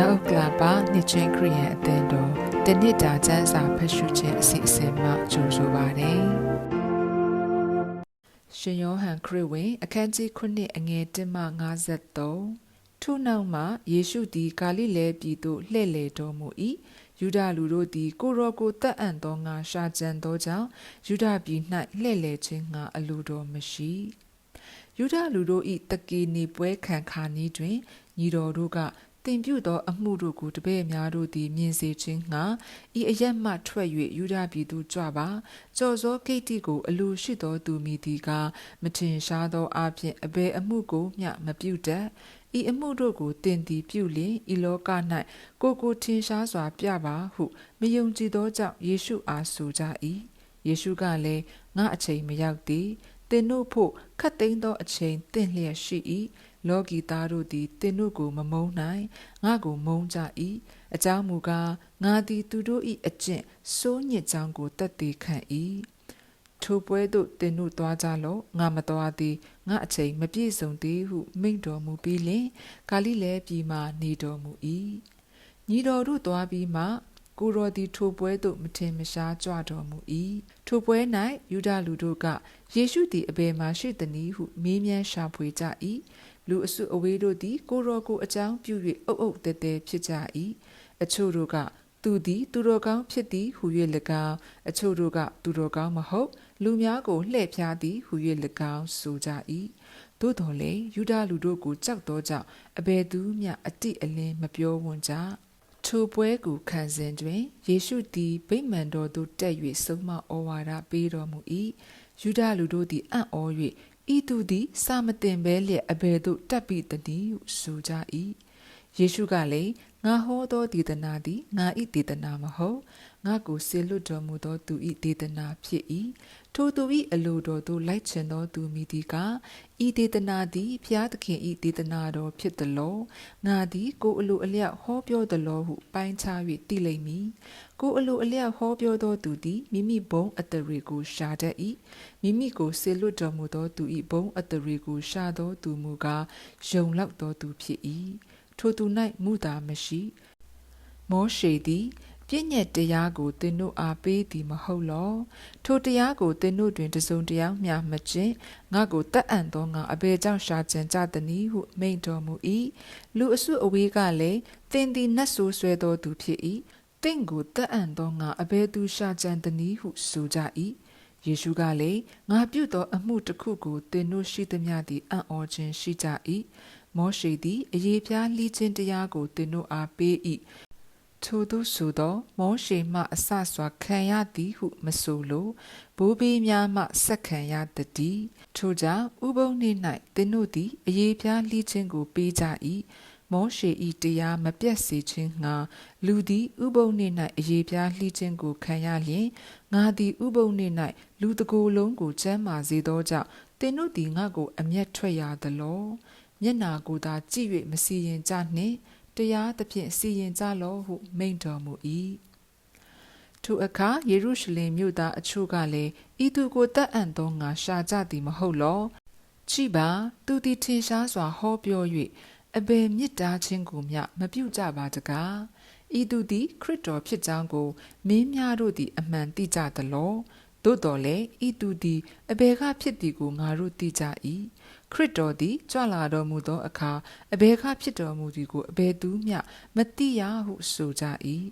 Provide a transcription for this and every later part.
မြောက်ဥက္ကလာပါနှစ်ချင်းခရီးယန်အသင်းတော်တနစ်တာကျမ်းစာဖတ်ရှုခြင်းအစီအစဉ်မှကြိုဆိုပါရစေ။ရှင်ယောဟန်ခရစ်ဝင်အခန်းကြီး9အငယ်1မှ53ထို့နောက်မှယေရှုသည်ဂါလိလဲပြည်သို့လှည့်လည်တော်မူ၏။ယူဒလူတို့သည်ကိုရောကိုတတ်အံ့သောငါရှာကြံသောကြောင့်ယူဒပြည်၌လှည့်လည်ခြင်းငါအလိုတော်မရှိ။ယူဒလူတို့၏တကီနေပွဲခံခါနီးတွင်ညီတော်တို့က တင်ပြုသောအမှုတို့ကိုတပည့်များတို့သည်မြင်စေခြင်းငှာဤအရက်မှထွက်၍ယူဒပြည်သို့ကြွပါကြော်စောဂိတ်တိကိုအလိုရှိသောသူမိသည်ကမထင်ရှားသောအဖြစ်အဘယ်အမှုကိုမျှမပြုတတ်ဤအမှုတို့ကိုတင်သည်ပြုလျင်ဤလောက၌ကိုကိုထင်ရှားစွာပြပါဟုမယုံကြည်သောကြောင့်ယေရှုအားဆိုကြ၏ယေရှုကလည်းငါအချိန်မရောက်သေးသင်တို့ဖို့ခတ်သိမ်းသောအချိန်တင့်လျက်ရှိ၏ လောကီသားတို့သည်သင်တို့ကိုမမုန်းနိုင်ငါကိုမုန်းကြ၏အကြောင်းမူကားငါသည်သူတို့၏အကျင့်စိုးညစ်ကြောင်းကိုတတ်သိခံ၏ထိုပွဲသို့သင်တို့သွားကြလော့ငါမသွားသည်ငါအချိန်မပြည့်စုံသေးဟုမိန့်တော်မူပြီးလင်ဂါလိလဲပြည်မှနေတော်မူ၏ညီတော်တို့သွားပြီးမှကိုရောသည်ထိုပွဲသို့မထင်မရှားကြွတော်မူ၏ထိုပွဲ၌ယူဒလူတို့ကယေရှုသည်အဘယ်မှရှိသနည်းဟုမေးမြန်းရှာဖွေကြ၏ လူအစုအဝေးတို့သည် ကိုရောကိုအကြောင်းပြု၍အုပ်အုပ်တဲတဲဖြစ်ကြ၏အချို့တို့ကသူသည် သူတော်ကောင်းဖြစ်သည်ဟု၍၎င်းအချို့တို့ကသူတော်ကောင်းမဟုတ် လူများကိုလှည့်ဖျားသည်ဟု၍၎င်းဆိုကြ၏သို့တော်လည်းယူဒလူတို့ကိုကြောက်သောကြောင့်အဘယ်သူမျှအတိအလင်းမပြောဝံ့ကြထိုပွဲကိုခံစဉ်တွင်ယေရှုသည်ဗိမာန်တော်သို့တက်၍ဆုံးမဩဝါဒပေးတော်မူ၏ယူဒလူတို့သည်အံ့ဩ၍ ဤသူသည်စာမတင်ဘဲလျက်အဘယ်သို့တက်ပြီးတည်းဟုဆိုကြ၏ယေရှုကလည်းငါဟောသောဒေသနာသည်ငါ၏ဒေသနာမဟုတ် ငါကိုဆေလွတ်တော်မူသောသူ၏ဒေသနာဖြစ်၏ထိုသူ၏အလိုတော်သို့လိုက်ချင်သောသူမိသည်ကဤဒေသနာသည်ဖျားသခင်၏ဒေသနာတော်ဖြစ်သလောငါသည်ကိုအလိုအလျောက်ဟောပြောသလောဟုပိုင်းခြား၍သိလိမ့်မည်ကိုအလိုအလျောက်ဟောပြောသောသူသည်မိမိဘုံအတရေကိုရှာတတ်၏မိမိကိုဆေလွတ်တော်မူသောသူ၏ဘုံအတရေကိုရှာသောသူမူကားယုံလောက်သောသူဖြစ်၏ထိုသူ၌မူတာမရှိ မောရှေသည် ပြည့်ညက်တရားကိုသင်တို့အားပေးသည်မဟုတ်လောထိုတရားကိုသင်တို့တွင်တစုံတယောက်မျှမကျင့်ငါကိုတတ်အံ့သောငါအဘယ်ကြောင့်ရှာကျင်ကြသည်ဟုမိန့်တော်မူ၏လူအစုအဝေးကလည်းသင်သည်နတ်ဆိုးဆွဲသောသူဖြစ်၏တင့်ကိုတတ်အံ့သောငါအဘယ်သူရှာကြံသည်ဟုဆိုကြ၏ယေရှုကလည်းငါပြုသောအမှုတစ်ခုကိုသင်တို့ရှိသမျှသည်အံ့ဩခြင်းရှိကြ၏မောရှေသည်အယေပြားလှီးခြင်းတရားကိုသင်တို့အားပေး၏ ထိုသို့ဆိုသော မောရှေမှအဆစွာခံရသည်ဟုမဆိုလိုဘိုးဘေးများမှဆက်ခံရသည်ထိုကြောင့်ဥပုံနေ့၌သင်တို့သည်အယေပြားလှီးခြင်းကိုပေးကြ၏မောရှေဤတရားမပြတ်စေခြင်းငှာလူသည်ဥပုံနေ့၌အယေပြားလှီးခြင်းကိုခံရလျင်ငါသည်ဥပုံနေ့၌လူတကိုယ်လုံးကိုကျမ်းမာစေသောကြောင့်သင်တို့သည်ငါ့ကိုအမျက်ထွက်ရသလောမျက်နာကိုသာကြည့်၍မစီရင်ကြနှင့် တရားသဖြင့်စီရင်ကြလောဟုမိန့်တော်မူ၏ထိုအခါယေရုရှလင်မြို့သားအချို့ကလည်းဤသူကိုတတ်အံ့သောငါရှာကြသည်မဟုတ်လောကြည်ပါသူသည်ထင်ရှားစွာဟောပြော၍အဘယ်မြစ်တားခြင်းကိုမျှမပြုကြပါတကားဤသူသည်ခရစ်တော်ဖြစ်ကြောင်းကိုမင်းများတို့သည်အမှန်သိကြသလောသို့တော်လည်းဤသူသည်အဘယ်ကဖြစ်သည်ကိုငါတို့သိကြ၏ ခရစ်တော်သည်ကြွလာတော်မူသောအခါအဘယ်ကဖြစ်တော်မူသည်ကိုအဘယ်သူမျှမသိရဟုဆိုကြ၏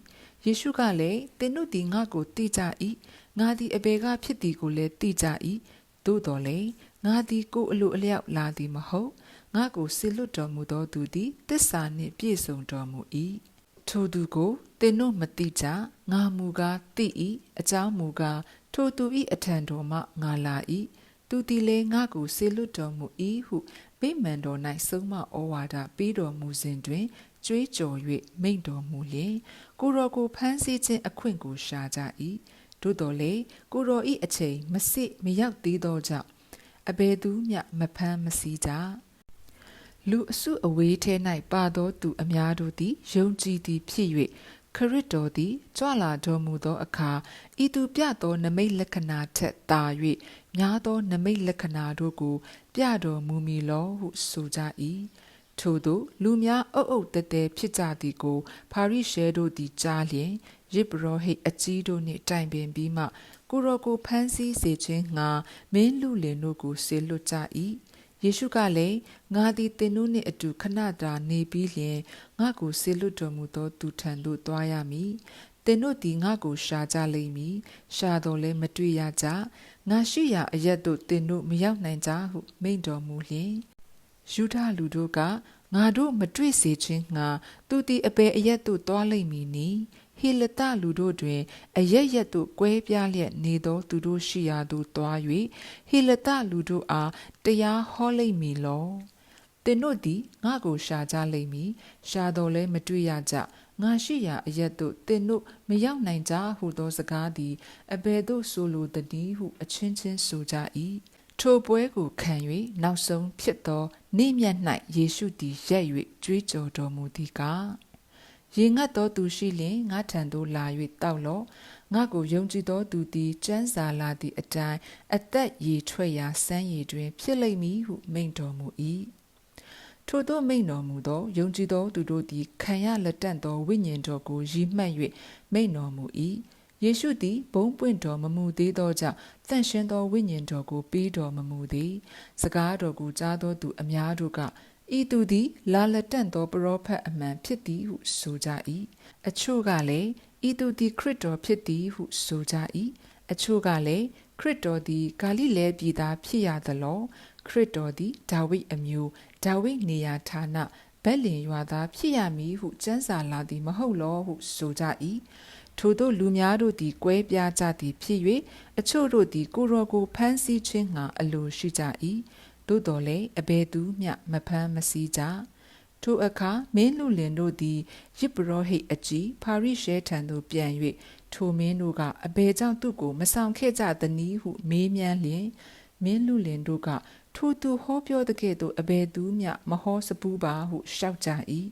ယေရှုကလည်းသင်တို့သည်ငါ့ကိုသိကြ၏ငါသည်အဘယ်ကဖြစ်သည်ကိုလည်းသိကြ၏သို့တော်လည်းငါသည်ကိုယ်အလိုအလျောက်လာသည်မဟုတ်ငါကိုဆေလွတ်တော်မူသောသူသည်တစ္ဆာနှင့်ပြည့်စုံတော်မူ၏ထိုသူကိုသင်တို့မသိကြငါမူကားသိ၏အကြောင်းမူကားထိုသူ၏အထံတော်မှငါလာ၏ သူသည်လည်းငါကိုဆေလွတ်တော်မူ၏ဟုဗိမာန်တော်၌ဆုံးမဩဝါဒပေးတော်မူစဉ်တွင်ကြွေးကြော်၍မိန့်တော်မူလျင်ကိုတော်ကိုဖမ်းဆီးခြင်းအခွင့်ကိုရှာကြ၏သို့တော်လေကိုတော်၏အချိန်မစစ်မရောက်သေးသောကြောင့်အဘယ်သူမျှမဖမ်းမဆီးကြလူအစုအဝေးထဲ၌ပါသောသူအများတို့သည်ယုံကြည်သည်ဖြစ်၍ ခရစ်တော်သည်ကြွလာတော်မူသောအခါဤသူပြသောနမိတ်လက္ခဏာထက်သာ၍များသောနမိတ်လက္ခဏာတို့ကို ပြတော်မူမည်လောဟုဆိုကြ၏ထို့သောလူများအုပ်အုပ်တဲတဲဖြစ်ကြသည်ကိုပါရိရှဲတို့သည်ကြားလျင်ရစ်ပရောဟိတ်အကြီးတို့နှင့်တိုင်ပင်ပြီးမှကိုရောကိုဖမ်းဆီးစေခြင်းငှာမင်းလူလင်တို့ကိုဆေလွတ်ကြ၏ ယေရှုကလည်းငါသည်သင်တို့နှင့်အတူခဏတာနေပြီးလျင်ငါကိုဆေလွတ်တော်မူသောသူထံသို့သွားရမည်သင်တို့သည်ငါကိုရှာကြလိမ့်မည်ရှာတော်လဲမတွေ့ရကြငါရှိရာအရက်သို့သင်တို့မရောက်နိုင်ကြဟုမိန့်တော်မူလျင်ယူဒလူတို့ကငါတို့မတွေ့စေခြင်းငှာသူသည်အပေအရက်သို့တွားလိမ့်မည်နီ ဟိလတလူတို့တွင်အရက်ရက်သို့ကွဲပြားလျက်နေသောသူတို့ရှိရာသို့တွား၍ဟိလတလူတို့အားတရားဟောလိမ့်မည်လောသင်တို့သည်ငါကိုရှာကြလိမ့်မည်ရှာတော်လဲမတွေ့ရကြငါရှိရာအရက်သို့သင်တို့မရောက်နိုင်ကြဟုသောစကားသည်အဘယ်သို့ဆိုလိုသနည်းဟုအချင်းချင်းဆိုကြ၏ထိုပွဲကိုခံ၍နောက်ဆုံးဖြစ်သောနေ့မြတ်၌ယေရှုသည်ရက်၍ကြွေးကြော်တော်မူသည်ကား ရေငတ်သောသူရှိလျင်ငါထံသို့လာ၍တောက်လော့ငါကိုယုံကြည်သောသူသည်ကျမ်းစာလာသည့်အတိုင်းအသက်ရည်ထွက်ရာစမ်းရည်တွင် ဖြစ်လိမ့်မည်ဟုမိန့်တော်မူ၏ထို့သောမိန့်တော်မူသောယုံကြည်သောသူတို့သည်ခံရလက်တန့်သောဝိညာဉ်တော်ကိုရည်မှတ်၍မိန့်တော်မူ၏ယေရှုသည်ဘုံပွင့်တော်မမူသေးသောကြောင့်တန်ရှင်သောဝိညာဉ်တော်ကိုပေးတော်မမူသည်စကားတော်ကိုကြားသောသူအများတို့က ဤသူသည်လာလက်တန့်သောပရောဖက်အမှန်ဖြစ်သည်ဟုဆိုကြ၏အချို့ကလည်းဤသူသည်ခရစ်တော်ဖြစ်သည်ဟုဆိုကြ၏အချို့ကလည်းခရစ်တော်သည်ဂါလိလဲပြည်သားဖြစ်ရသလောခရစ်တော်သည်ဒါဝိဒ်အမျိုးဒါဝိဒ်နေရာဌာနဗက်လင်ရွာသားဖြစ်ရမည်ဟုကျမ်းစာလာသည်မဟုတ်လောဟုဆိုကြ၏ထို့သောလူများတို့သည်ကွဲပြားကြသည်ဖြစ်၍အချို့တို့သည်ကိုရောကိုဖမ်းဆီးခြင်းငှာအလိုရှိကြ၏ သို့တော်လည်းအဘယ်သူမျှမဖမ်းမဆီးကြထိုအခါမင်းလူလင်တို့သည်ယစ်ပရောဟိတ်အကြီးပါရိရှဲထံသို့ပြန်၍ထိုမင်းတို့ကအဘယ်ကြောင့်သူ့ကိုမဆောင်ခဲ့ကြသနည်းဟုမေးမြန်းလျင်မင်းလူလင်တို့ကထိုသူဟောပြောတဲ့ကဲ့သို့အဘယ်သူမျှမဟောစပူးပါဟုရှောက်ကြ၏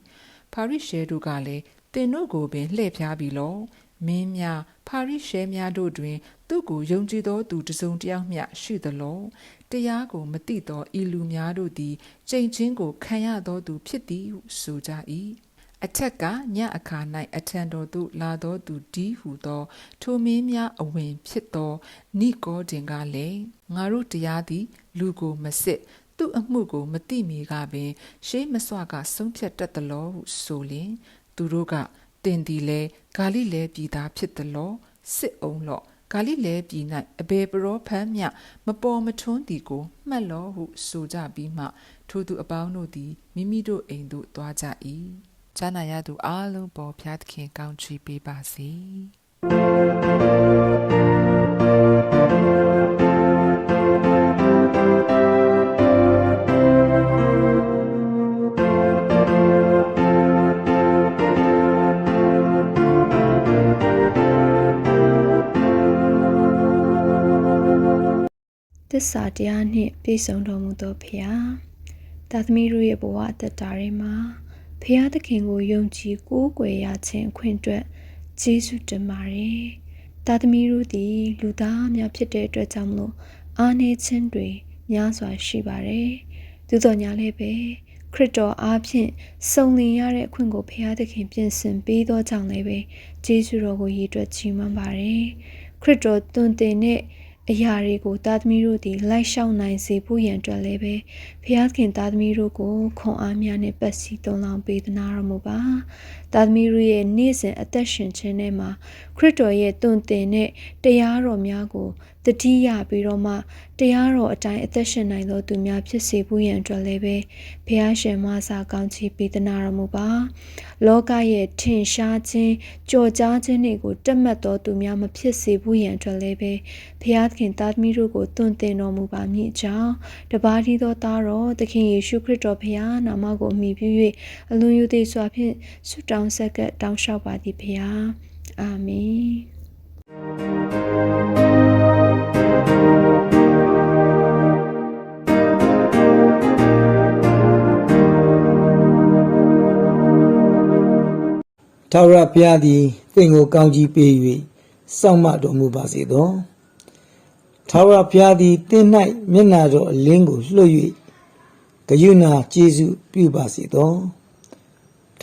ပါရိရှဲတို့ကလည်းတင်တို့ကိုပင်လှည့်ဖျားပြီလော မင်းများပါရိရှဲများတို့တွင် သူ့ကိုယုံကြည်သောသူတစ်စုံတစ်ယောက်မျှရှိသလောတရားကိုမသိသောဤလူများတို့သည်ကြိမ်ချင်းကိုခံရသောသူဖြစ်သည်ဟုဆိုကြ၏အထက်ကညအခါ၌အထံတော်သို့လာသောသူဒီဟုသော ထိုမင်းများအဝင်ဖြစ်သောနိကောဒင်ကလည်းငါတို့တရားသည် လူကိုမစစ်သူ့အမှုကိုမတိမီကပင်ရှေးမစွာကဆုံးဖြတ်တတ်သလောဟုဆိုလျင် သူတို့က တင်သည်လဲဂါလိလဲပြည်သားဖြစ်သလောစစ်အောင်လော့ဂါလိလဲပြည်၌အဘေပရောဖမ်းမြမပေါ်မထွန်းသည်ကိုမှတ်လောဟုဆိုကြပြီးမှထိုသူအပေါင်းတို့သည်မိမိတို့အိမ်သို့သွားကြ၏ဈာနာရသူအလုံးပေါ်ဖျားသခင်ကောင်းချီးပေးပါစေ။ သစ္စာတရားနှင့်ပြည့်စုံတော်မူသောဖရာသာသမီတို့ရဲ့ဘဝအသက်တာတွေမှာဖရာသခင်ကိုယုံကြည်ကိုးကွယ်ရခြင်းအခွင့်အတွက်ကျေးဇူးတင်ပါတယ်သာသမီတို့သည်လူသားများဖြစ်တဲ့အတွက်ကြောင့်မလို့အားနည်းခြင်းတွေများစွာရှိပါတယ်သို့တော်ညာလည်းပဲခရစ်တော်အားဖြင့်စုံလင်ရတဲ့အခွင့်ကိုဖရာသခင်ပြင်ဆင်ပေးသောကြောင့်လည်းပဲကျေးဇူးတော်ကိုရည်တွက်ချီးမွမ်းပါတယ်ခရစ်တော်တွင်တင်တဲ့ အရာတွေကိုသားသမီးတို့သည်လိုက်လျှောက်နိုင်စေဖို့ရန်အတွက်လည်းပဲဖျားခင်သားသမီးတို့ကိုခွန်အားများနဲ့ပတ်စည်းသုံးလောင်းပေးသနာတော်မူပါ သားသမီးတို့ရဲ့နေ့စဉ်အသက်ရှင်ခြင်းထဲမှာခရစ်တော်ရဲ့တွင်တင်တဲ့တရားတော်များကိုတတိယပြီးတော့မှတရားတော်အတိုင်းအသက်ရှင်နိုင်သောသူများဖြစ်စေဖို့ရန်အတွက်လည်းပဲဖျားရှင်မဆာကောင်းချီးပေးသနာတော်မူပါလောကရဲ့ထင်ရှားခြင်းကြော်ကြားခြင်းတွေကိုတက်မှတ်တော်သူများမဖြစ်စေဖို့ရန်အတွက်လည်းပဲဖျားခင်သားသမီးတို့ကိုတွင်တင်တော်မူပါမည်အကြောင်းတပါးသီးသောသားတော်သခင်ယေရှုခရစ်တော်ဖျားနာမကိုအမိပြု၍အလွန်ယူသည်စွာဖြင့်ဆုတောင်းဆက်ကပ်တောင်းလျှောက်ပါသည်ဖျားအာမင်ထာဝရဘုရားသည်သင်ကိုကောင်းကြီးပေး၍စောင့်မတော်မူပါစေသောထာဝရဘုရားသည်သင်၌မျက်နာတော်အလင်းကိုလွှတ်၍ဂယုဏကျေးဇူးပြုပါစေသော